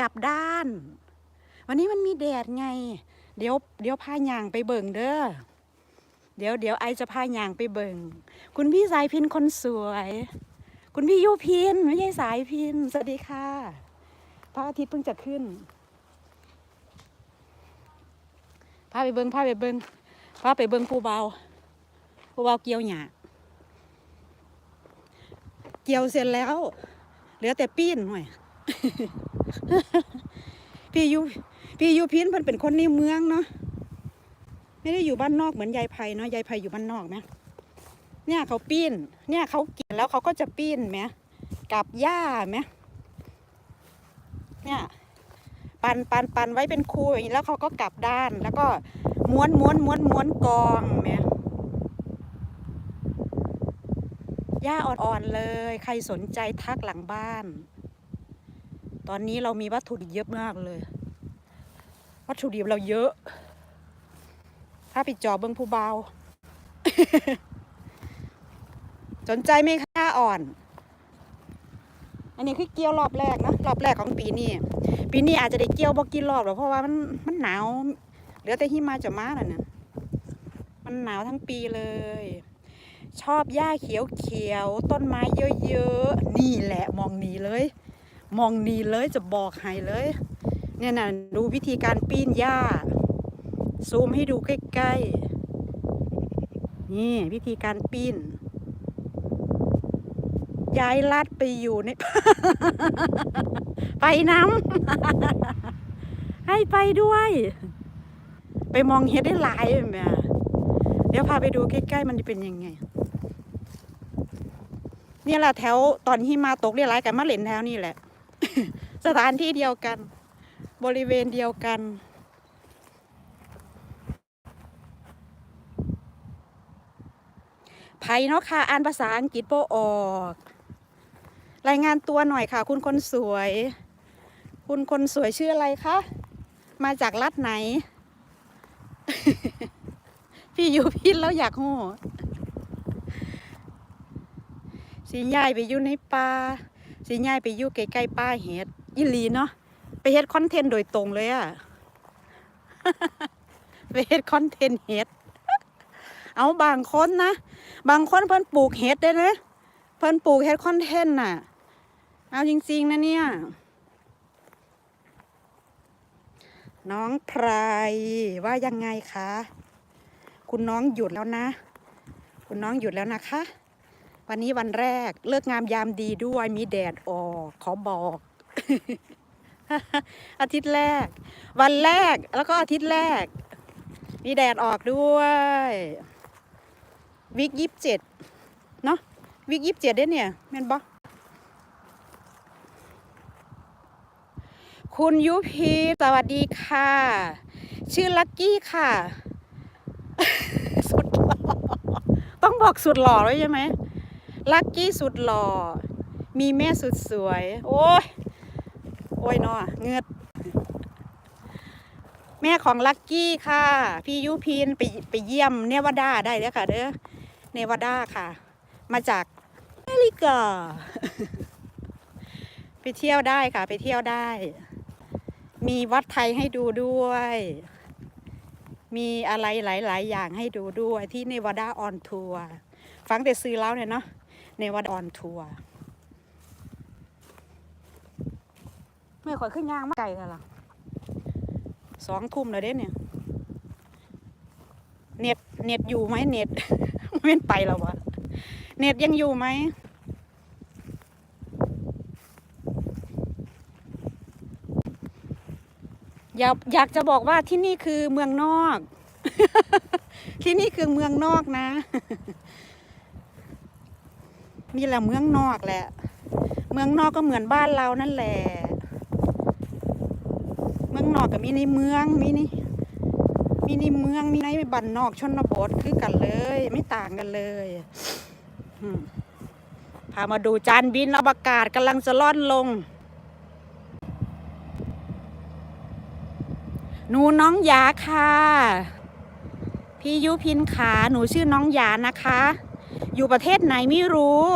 กลับด้าน วันนี้มันมีแดดไง เดี๋ยวเดี๋ยวพาหยางไปเบิ่งเด้อเดี๋ยวเดี๋ยวไอจะพาหยางไปเบิ่งคุณพี่สายพินคนสวย คุณพี่ยูพินไม่ใช่สายพินสวัสดีค่ะพระอาทิตย์เพิ่งจะขึ้นพาไปเบิ่งพาไปเบิ่งพาไปเบิ่งผู้เบาผู้เบาเกี่ยวหยาเกี่ยวเสร็จแล้ว เหลือแต่ปีนหน่อย พี่ยูพี่ยูพินเพิ่นเป็นคนในเมืองเนาะไม่ได้อยู่บ้านนอกเหมือนยายไพเนาะยายไพอยู่บ้านนอกไหมเนี่ยเขาปีนเนี่ยเขาเกี่ยวแล้วเขาก็จะปีนไหมกับหญ้าไหมเนี่ยปันปันปันไว้เป็นคูอย่างนี้แล้วเขาก็กลับด้านแล้วก็ม้วนม้วนม้วนม้วนกองไหมหญ้าอ่อนๆเลย ใครสนใจทักหลังบ้าน ตอนนี้เรามีวัตถุดิบเยอะมากเลย วัตถุดิบเราเยอะ ถ้าไปจอเบิ้องผู้เบา สนใจไหมคะอ่อน อันนี้คือเกี่ยวรอบแรกนะรอบแรกของปีนี้ปีนี้อาจจะได้เกี่ยวบ่กี่รอบหรอกเพราะว่ามันมันหนาวเหลือแต่หิมะจะมาแล้วเนี่ยมันหนาวทั้งปีเลย ชอบหญ้าเขียวเขียวๆต้นไม้เยอะๆนี่แหละมองนี่เลย มองนีเลยจะบอกให้เลย เนี่ยนะดูวิธีการปีนหญ้า ซูมให้ดูใกล้ๆ นี่วิธีการปีนย้ายลัดไปอยู่ใน ไปน้ำให้ไปด้วย ไปมองเห็ดได้หลายแม่เดี๋ยวพาไปดูใกล้ๆ มันจะเป็นยังไง เนี่ยแหละแถวตอนที่มาตกเรียกไรกันมาเล่นแถวนี่แหละ สถานที่เดียวกัน บริเวณเดียวกัน ไผเนาะค่ะ อ่านภาษาอังกฤษโปออก รายงานตัวหน่อยค่ะ คุณคนสวย คุณคนสวยชื่ออะไรคะ มาจากรัฐไหน พี่อยู่พินแล้วอยากโหสีใหญ่ไปอยู่ในป่า สีใหญ่ไปอยู่ใกล้ๆป่าเห็ดอีหลีเนาะไปเฮ็ดคอนเทนต์โดยตรงเลยอะไปเฮ็ดคอนเทนต์เห็ดเอาบางคนนะบางคนเพิ่นปลูกเห็ดได้นะเพิ่นปลูกเห็ดคอนเทนต์น่ะ เอาจริงๆนะเนี่ย น้องไพรว่ายังไงคะ คุณน้องหยุดแล้วนะ คุณน้องหยุดแล้วนะคะ วันนี้วันแรกเลิกงามยามดีด้วยมีแดดออกขอบอก อาทิตย์แรก วันแรกแล้วก็อาทิตย์แรก มีแดดออกด้วย วิกยี่สิบเจ็ดเนาะวิกยี่สิบเจ็ดได้เนี่ยแม่นบอคุณยุพีสวัสดีค่ะ ชื่อลักกี้ค่ะ สุดหล่อต้องบอกสุดหล่อเลยใช่ไหม ลักกี้สุดหล่อ มีแม่สุดสวย โอ้ย โอ้ยนาะเงือดแม่ของลักกี้ค่ะ พี่ยุพินไปไปเยี่ยมเนวาดาได้เด้อค่ะเด้อ เนวาดาค่ะ มาจากอเมริกา ไปเที่ยวได้ค่ะ ไปเที่ยวได้ มีวัดไทยให้ดูด้วย มีอะไรหลาย ๆ อย่างให้ดูด้วยที่เนวาดาออนทัวร์ฟังแต่ซื้อแล้วเนี่ยเนาะ เนวาดาออนทัวร์เมื่อข่อยขึ้นย่างมาไกลแล้วล่ะสองทุ่มแล้วเด้เนี่ย เน็ตเน็ตอยู่ไหมเน็ตไม่นไปแล้ววะเน็ตยังอยู่ไหมอยากอยากจะบอกว่าที่นี่คือเมืองนอก ที่นี่คือเมืองนอกนะ นี่แหละเมืองนอกแหละ เมืองนอกก็เหมือนบ้านเรานั่นแหละ เมืองนอกกับมีในเมืองมีในมีในเมืองมีในบ้านนอกชนบทคือกันเลย ไม่ต่างกันเลยพามาดูจานบินอวกาศกำลังจะล่อนลงหนูน้องยาค่ะ พี่ยุพินขาหนูชื่อน้องยานะคะ อยู่ประเทศไหนไม่รู้